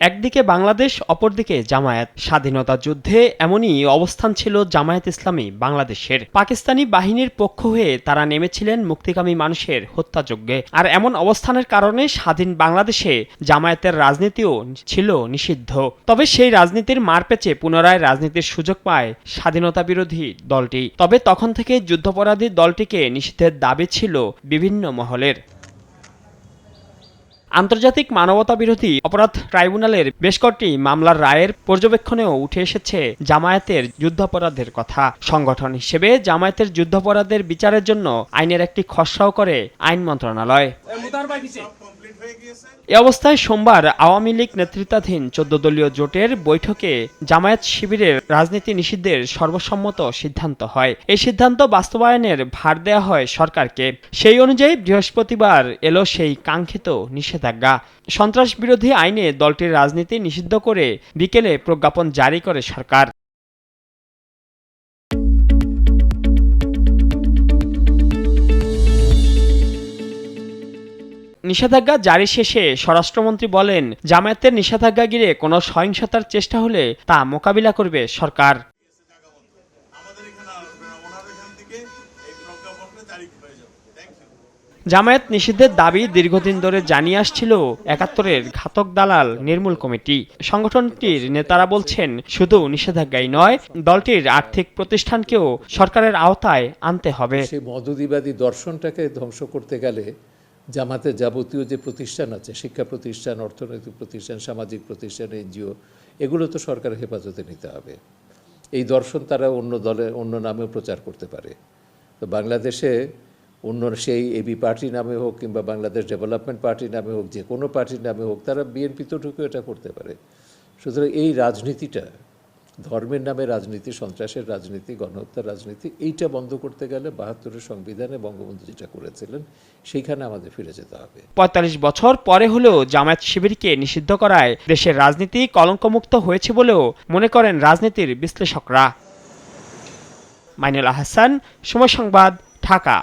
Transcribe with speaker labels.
Speaker 1: একদিকে বাংলাদেশ, অপরদিকে জামায়াত। স্বাধীনতা যুদ্ধে এমনই অবস্থান ছিল জামায়াত ইসলামী বাংলাদেশের। পাকিস্তানি বাহিনীর পক্ষ হয়ে তারা নেমেছিলেন মুক্তিকামী মানুষের হত্যাযজ্ঞে। আর এমন অবস্থানের কারণে স্বাধীন বাংলাদেশে জামায়াতের রাজনীতিও ছিল নিষিদ্ধ। তবে সেই রাজনীতির মার মারপেচে পুনরায় রাজনীতির সুযোগ পায় স্বাধীনতা বিরোধী দলটি। তবে তখন থেকে যুদ্ধাপরাধী দলটিকে নিষিদ্ধের দাবি ছিল বিভিন্ন মহলের। আন্তর্জাতিক মানবতা বিরোধী অপরাধ ট্রাইব্যুনালের বেশ কয়েকটি মামলার রায়ের পর্যবেক্ষণেও উঠে এসেছে জামায়াতের যুদ্ধাপরাধের কথা। সংগঠন হিসেবে জামায়াতের যুদ্ধাপরাধের বিচারের জন্য আইনের একটি খসড়াও করে আইন মন্ত্রণালয়। এ অবস্থায় সোমবার আওয়ামী লীগ নেতৃত্বাধীন চোদ্দ দলীয় জোটের বৈঠকে জামায়াত শিবিরের রাজনীতি নিষিদ্ধের সর্বসম্মত সিদ্ধান্ত হয়। এই সিদ্ধান্ত বাস্তবায়নের ভার দেওয়া হয় সরকারকে। সেই অনুযায়ী বৃহস্পতিবার এলো সেই কাঙ্ক্ষিত নিষেধাজ্ঞা। সন্ত্রাস বিরোধী আইনে দলটির রাজনীতি নিষিদ্ধ করে বিকেলে প্রজ্ঞাপন জারি করে সরকার। নিষেধাজ্ঞা জারি শেষে স্বরাষ্ট্রমন্ত্রী বলেন জামায়াতের নিষেধাজ্ঞা ঘিরে কোনো সহিংসতার চেষ্টা হলে তা মোকাবিলা করবে সরকার।
Speaker 2: হয়ে
Speaker 1: জামায়াত নিষিদ্ধের দাবি দীর্ঘদিন ধরে জানিয়ে আসছিল একাত্তরের ঘাতক দালাল নির্মূল কমিটি। সংগঠনটির নেতারা বলছেন শুধু নিষেধাজ্ঞাই নয় দলটির আর্থিক প্রতিষ্ঠানকেও সরকারের আওতায় আনতে হবে।
Speaker 3: সেই মদদিবাদী দর্শনটাকে ধ্বংস করতে গেলে জামাতের যাবতীয় যে প্রতিষ্ঠান আছে, শিক্ষা প্রতিষ্ঠান, অর্থনৈতিক প্রতিষ্ঠান, সামাজিক প্রতিষ্ঠান, এনজিও, এগুলো তো সরকারের হেফাজতে নিতে হবে। এই দর্শন তারা অন্য দলে, অন্য নামেও প্রচার করতে পারে। তো বাংলাদেশে অন্য সেই এবি পার্টি নামে হোক কিংবা বাংলাদেশ ডেভেলপমেন্ট পার্টি নামে হোক, যে কোনো পার্টির নামে হোক, তারা বিএনপিতে ঢুকে এটা করতে পারে। সুতরাং এই রাজনীতিটা ধর্মের নামে রাজনীতি, সন্ত্রাসের রাজনীতি, গণহত্যার রাজনীতি, এইটা বন্ধ করতে গেলে বাহাত্তরের সংবিধানে বঙ্গবন্ধু যেটা করেছিলেন, সেইখানে আমাদের ফিরে যেতে হবে।
Speaker 1: পঁয়তাল্লিশ বছর পরে হলেও জামায়াত শিবিরকে নিষিদ্ধ করায় দেশের রাজনীতি কলঙ্কমুক্ত হয়েছে বলেও মনে করেন রাজনীতির বিশ্লেষকরা। মাইনুল আহসান, সময় সংবাদ, ঢাকা।